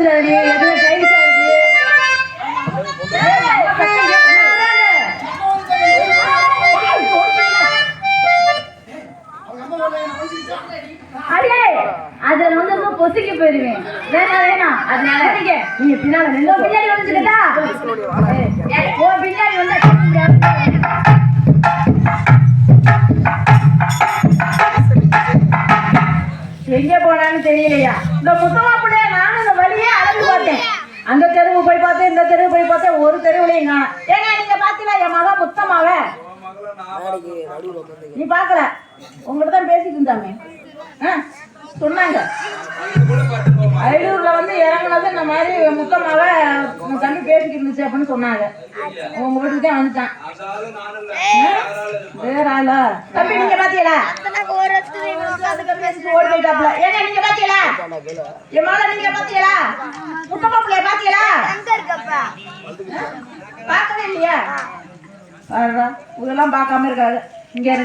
ஊத்துறாடி போயிருவேன் பின்னாடி வந்து எங்க போனான்னு தெரியலையா? இந்த முத்தமா புடே போய் பார்த்தேன் இந்த தெருவு போய் பார்த்தேன் ஒரு தெருவுலையும் காணோம் ஏங்க நீங்க பாத்தீங்களா? என் மகா முத்தமாவ நீ பாக்கல? உங்கள்ட்ட தான் பேசிட்டு இருந்தாமே. சொன்னாங்க. அயலூர்ல வந்து இறங்குனது இந்த மாதிரி முத்தமாவ உன் தம்பி பேசிக்கிட்டு இருந்துச்சு அப்படின்னு சொன்னாங்க. உங்க வீட்டுக்கு தான் வந்துட்டான்? வேற ஆளா? தம்பி நீங்க பாத்தீங்களா? ஓடி போயிட்டாப்ல. ஏங்க நீங்க பாத்தீங்களா? என் மகளை நீங்க பாத்தீங்களா? முத்தமா பிள்ளைய பாத்தீங்களா பார்க்கவே இல்லையா? இதெல்லாம் பார்க்காம இருக்காது. இங்க இருந்து